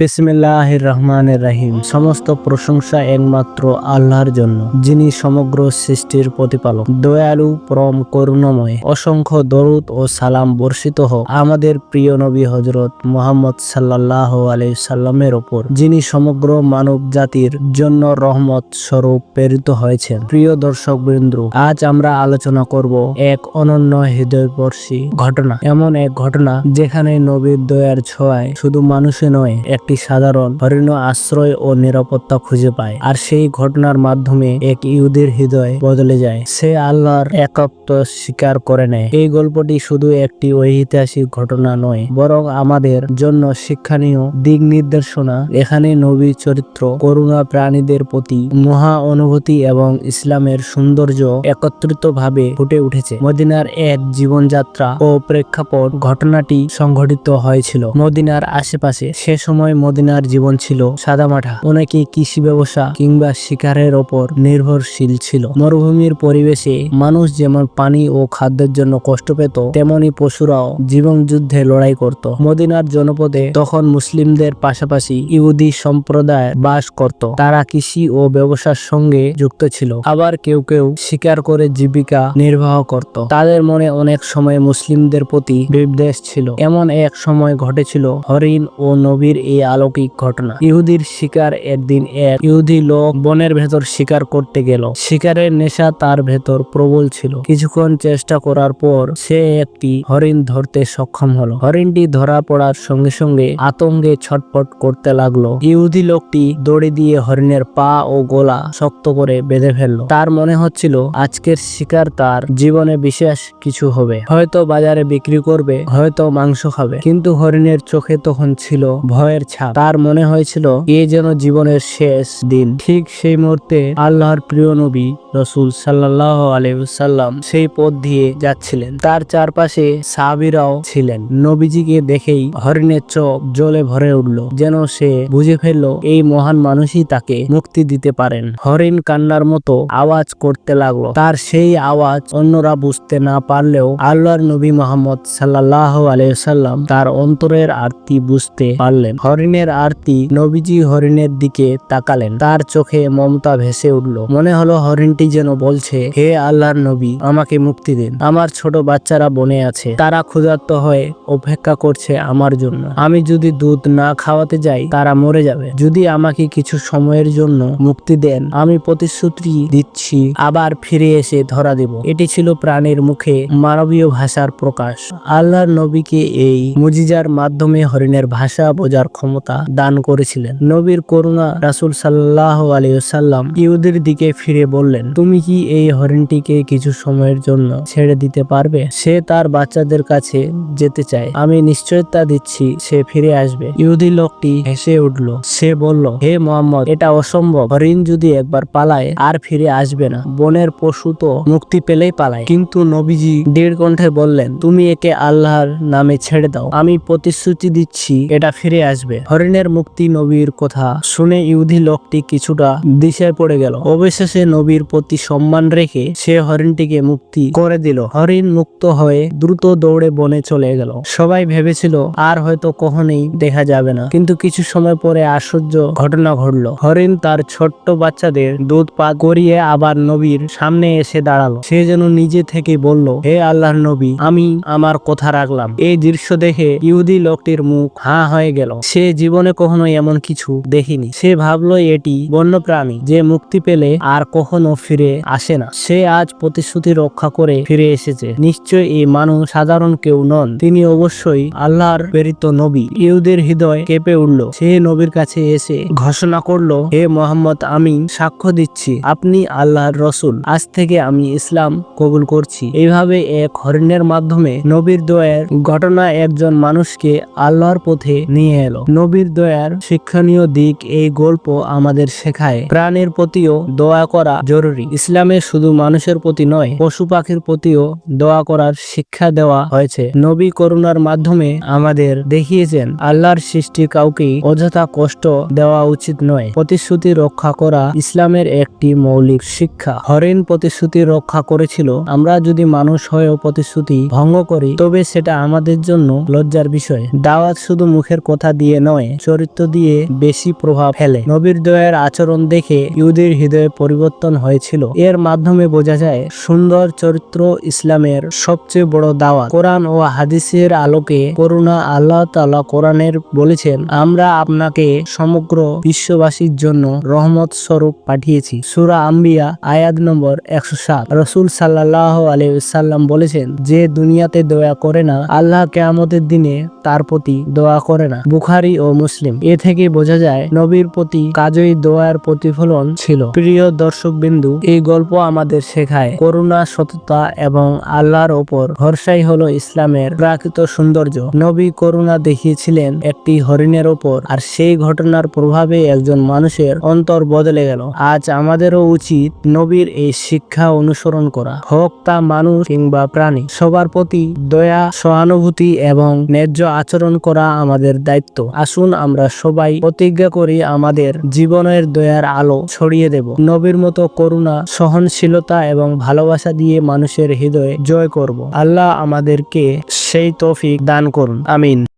বিসমিল্লাহ রহমানের রাহিম। সমস্ত প্রশংসা একমাত্র আল্লাহর জন্য, যিনি সমগ্র সৃষ্টির প্রতিপালক। দয়ালু, পরম করুণাময়, অসংখ্য দরুদ ও সালাম বর্ষিত হোক আমাদের প্রিয় নবী হজরত মোহাম্মদ সাল্লাহ আলি সাল্লামের ওপর, যিনি সমগ্র মানব জাতির জন্য রহমত স্বরূপ প্রেরিত হয়েছেন। প্রিয় দর্শক বৃন্দ আজ আমরা আলোচনা করব এক অনন্য হৃদয়স্পর্শী ঘটনা। এমন এক ঘটনা যেখানে নবীর দয়ার ছোঁয়ায় শুধু মানুষে নয় একটি সাধারণ, হরিণ আশ্রয় ও নিরাপত্তা খুঁজে পায়। আর সেই ঘটনার মাধ্যমে এক ইহুদির হৃদয় বদলে যায়। সে আল্লাহর একত্ব স্বীকার করে নেয়। এই গল্পটি শুধু একটি ঐতিহাসিক ঘটনা নয়, বরং আমাদের জন্য শিক্ষণীয় দিক নির্দেশনা। এখানে নবী চরিত্র, করুণা প্রাণীদের প্রতি মহা অনুভূতি এবং ইসলামের সৌন্দর্য একত্রিতভাবে ফুটে উঠেছে। মদিনার এক জীবনযাত্রা ও প্রেক্ষাপট ঘটনাটি সংঘটিত হয়েছিল। মদিনার আশেপাশে সে সময় মদিনার জীবন ছিল সাদামাঠা। অনেকে কৃষি ব্যবসা কিংবা শিকারের ওপর নির্ভরশীল ছিল। মরুভূমির পরিবেশে মানুষ যেমন পানি ও খাদ্যের জন্য কষ্ট পেত, তেমনি পশুরাও জীবন যুদ্ধে লড়াই করত। মদিনার জনপদে তখন মুসলিমদের পাশাপাশি ইহুদি সম্প্রদায় বাস করত। তারা কৃষি ও ব্যবসার সঙ্গে যুক্ত ছিল। আবার কেউ কেউ শিকার করে জীবিকা নির্বাহ করত। তাদের মনে অনেক সময় মুসলিমদের প্রতি বিদ্বেষ ছিল। এমন এক সময় ঘটেছিল হরিণ ও নবীর এই অলৌকিক ঘটনা। ইহুদির শিকার একদিন এক ইহুদি লোক বনের ভেতর শিকার করতে গেল। শিকারের নেশা তার ভেতর প্রবল ছিল। কিছুক্ষণ চেষ্টা করার পর সে একটি হরিণ ধরতে সক্ষম হলো। হরিণটি ধরা পড়ার সঙ্গে সঙ্গে আতঙ্কে ছটফট করতে লাগল। ইহুদি লোকটি দড়ি দিয়ে হরিণের পা ও গলা শক্ত করে বেঁধে ফেলল। তার মনে হচ্ছিল, আজকের শিকার তার জীবনে বিশেষ কিছু হবে। হয়তো বাজারে বিক্রি করবে, হয়তো মাংস খাবে। কিন্তু হরিণের চোখে তখন ছিল ভয়ের ছাপ তার মনে হয়েছিল, এ যেন জীবনের শেষ দিন। ঠিক সেই মুহূর্তে আল্লাহর প্রিয় নবী রসুল সাল্লাহ আলাইসাল্লাম সেই পথ দিয়ে যাচ্ছিলেন। তার চারপাশে সাহাবিরাও ছিলেন। নবীজিকে দেখেই হরিণের চোখ জলে ভরে উঠল, যেন সে বুঝে ফেলল, এই মহান মানুষই তাকে মুক্তি দিতে পারেন। হরিণ কান্নার মতো আওয়াজ করতে লাগল। তার সেই আওয়াজ অন্যরা বুঝতে না পারলেও আল্লাহর নবী মোহাম্মদ সাল্লাহ আলাইসাল্লাম তার অন্তরের আরতি বুঝতে পারলেন। হরিণের আরতি নবীজি হরিণের দিকে তাকালেন। তার চোখে মমতা ভেসে উঠল। মনে হলো হরিণটি যেন বলছে, হে আল্লাহর নবী, আমাকে মুক্তি দিন। আমার ছোট বাচ্চারা বনে আছে। তারা ক্ষুধার্ত হয়ে অপেক্ষা করছে আমার জন্য। আমি যদি দুধ না খাওয়াতে যাই, তারা মরে যাবে। যদি আমাকে কিছু সময়ের জন্য মুক্তি দেন, আমি প্রতিশ্রুতি দিচ্ছি, আবার ফিরে এসে ধরা দেব। এটি ছিল প্রাণের মুখে মানবীয় ভাষার প্রকাশ। আল্লাহর নবীকে এই মুজিজার মাধ্যমে হরিণের ভাষা বোঝার ক্ষমতা দান করেছিলেন। নবীর করুণা রাসুল সাল্লাহ আলিয়াল্লাম ইহুদের দিকে ফিরে বললেন, তুমি কি এই হরিণটিকে কিছু সময়ের জন্য ছেড়ে দিতে পারবে? সে তার বাচ্চাদের কাছে যেতে চায়। আমি নিশ্চয়তা দিচ্ছি, সে ফিরে আসবে। ইহুদি লোকটি হেসে উঠল। সে বলল, হে মোহাম্মদ, এটা অসম্ভব। হরিণ যদি একবার পালায়, আর ফিরে আসবে না। বনের পশু তো মুক্তি পেলেই পালায়। কিন্তু নবীজি দৃঢ় কণ্ঠে বললেন, তুমি একে আল্লাহর নামে ছেড়ে দাও। আমি প্রতিশ্রুতি দিচ্ছি, এটা ফিরে আসবে। হরিণের মুক্তি নবীর কথা শুনে ইহুদি লোকটি কিছুটা দিশায় পড়ে গেল। অবশেষে নবীর প্রতি সম্মান রেখে সে হরিণটিকে মুক্তি করে দিল। হরিণ মুক্ত হয়ে দ্রুত দৌড়ে বনে চলে গেল। সবাই ভেবেছিল, আর হয়তো কখনোই দেখা যাবে না। কিন্তু কিছু সময় পরে আশ্চর্য ঘটনা ঘটলো। হরিণ তার ছোট্ট বাচ্চাদের দুধ পাত করিয়ে আবার নবীর সামনে এসে দাঁড়াল। সে যেন নিজে থেকে বলল, হে আল্লাহর নবী, আমি আমার কথা রাখলাম। এই দৃশ্য দেখে ইহুদি লোকটির মুখ হা হয়ে গেল। সে জীবনে কখনো এমন কিছু দেখিনি। সে ভাবলো এটি বন্যপ্রাণী, যে মুক্তি পেলে আর কখনো ফিরে আসে না। সে আজ প্রতিশ্রুতি রক্ষা করে ফিরে এসেছে। নিশ্চয় এই মানুষ সাধারণ কেউ নন। তিনি অবশ্যই আল্লাহর প্রেরিত নবী। ইহুদের হৃদয় কেঁপে উঠল। সে নবীর কাছে এসে ঘোষণা করল, হে মোহাম্মদ, আমি সাক্ষ্য দিচ্ছি। আপনি আল্লাহর রসুল। আজ থেকে আমি ইসলাম কবুল করছি। এইভাবে এক হরিণের মাধ্যমে নবীর দয়ার ঘটনা একজন মানুষকে আল্লাহর পথে নিয়ে এলো। নবীর দয়ার শিক্ষণীয় দিক এই গল্প আমাদের শেখায়। প্রাণের প্রতিও দোয়া করা জরুরি। ইসলামে শুধু মানুষের প্রতি নয়, পশু পাখির প্রতিও দোয়া করার শিক্ষা দেওয়া হয়েছে। নবী করুণার মাধ্যমে আমাদের দেখিয়েছেন, আল্লাহর সৃষ্টি কাউকে অযথা কষ্ট দেওয়া উচিত নয়। প্রতিশ্রুতি রক্ষা করা ইসলামের একটি মৌলিক শিক্ষা। হরিণ প্রতিশ্রুতি রক্ষা করেছিল। আমরা যদি মানুষ হয়েও প্রতিশ্রুতি ভঙ্গ করি, তবে সেটা আমাদের জন্য লজ্জার বিষয়। দাওয়াত শুধু মুখের কথা দিয়ে নয়, চরিত্র দিয়ে বেশি প্রভাব ফেলে। নবীর দয়ার আচরণ দেখে ইহুদের হৃদয়ে পরিবর্তন হয়েছিল। এর মাধ্যমে বোঝা যায়, সুন্দর চরিত্র ইসলামের সবচেয়ে বড় দাওয়া কোরআন ও হাদিসের আলোকে করুণা আল্লাহ তাআলা কোরআনের বলেছেন, আমরা আপনাকে সমগ্র বিশ্ববাসীর জন্য রহমত স্বরূপ পাঠিয়েছি। সুরা আম্বিয়া, আয়াত নম্বর একশো সাত। রসুল সাল্লাহ আলাইসাল্লাম বলেছেন, যে দুনিয়াতে দয়া করে না, আল্লাহ কেয়ামতের দিনে তার প্রতি দোয়া করে না। বুখারি ও মুসলিম। এ থেকে বোঝা যায়, নবীর প্রতি কাজই দোয়ার প্রতিফলন ছিল। প্রিয় দর্শক বিন্দু এই গল্প আমাদের শেখায় করুণা, সততা এবং আল্লাহর ওপর ভরসাই হলো ইসলামের প্রাকৃত সৌন্দর্য। নবী করুণা দেখিয়েছিলেন একটি হরিণের ওপর, আর সেই ঘটনার প্রভাবে একজন মানুষের অন্তর বদলে গেল। আজ আমাদেরও উচিত নবীর এই শিক্ষা অনুসরণ করা। হোক তা মানুষ কিংবা প্রাণী, সবার প্রতি দয়া, সহানুভূতি এবং ন্যায্য আচরণ করা আমাদের দায়িত্ব। আসুন আমরা সবাই প্রতিজ্ঞা করি আমাদের জীবনের দয়ার আলো ছড়িয়ে দেব। নবীর মতো করুণা, সহনশীলতা এবং ভালোবাসা দিয়ে মানুষের হৃদয়ে জয় করব। আল্লাহ আমাদেরকে সেই তৌফিক দান করুন। আমিন।